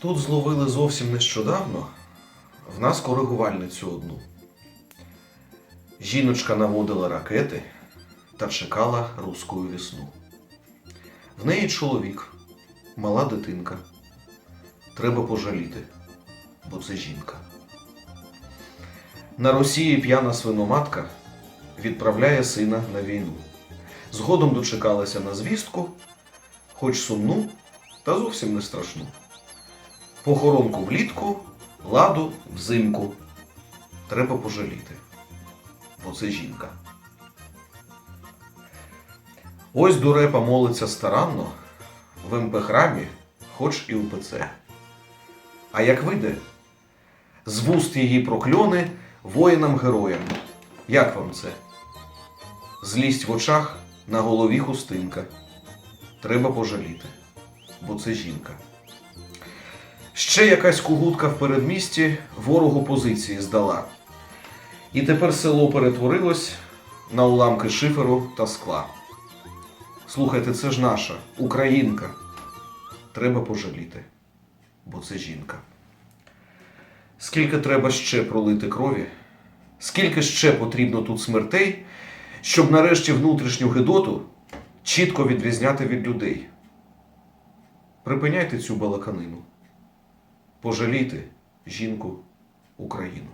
Тут зловили зовсім нещодавно в нас коригувальницю одну. Жіночка наводила ракети та чекала руську весну. В неї чоловік, мала дитинка. Треба пожаліти, бо це жінка. На Росії п'яна свиноматка відправляє сина на війну. Згодом дочекалася на звістку, хоч сумну, та зовсім не страшну. Похоронку влітку, ладу взимку. Треба пожаліти, бо це жінка. Ось дурепа молиться старанно, в МП-храмі, хоч і в ПЦ. А як вийде, з вуст її прокльони воїнам-героям. Як вам це? Злість в очах на голові хустинка. Треба пожаліти, бо це жінка. Ще якась кугутка в передмісті ворогу позиції здала. І тепер село перетворилось на уламки шиферу та скла. Слухайте, це ж наша, українка. Треба пожаліти, бо це жінка. Скільки треба ще пролити крові, скільки ще потрібно тут смертей, щоб нарешті внутрішню гидоту чітко відрізняти від людей. Припиняйте цю балаканину. Пожалійте жінку Україну.